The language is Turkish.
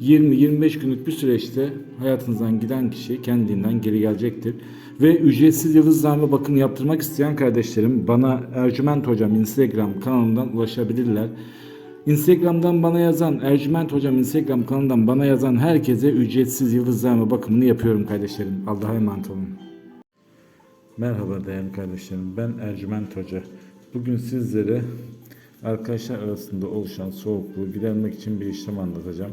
20-25 günlük bir süreçte hayatınızdan giden kişi kendiliğinden geri gelecektir. Ve ücretsiz yıldızlarla bakım yaptırmak isteyen kardeşlerim bana Ercüment Hocam Instagram kanalından ulaşabilirler. Instagram'dan bana yazan Ercüment Hocam Instagram kanalından bana yazan herkese ücretsiz yıldızlarla bakımını yapıyorum kardeşlerim. Allah'a emanet olun. Merhaba değerli kardeşlerim. Ben Ercüment Hoca. Bugün sizlere arkadaşlar arasında oluşan soğukluğu gidermek için bir işlem anlatacağım.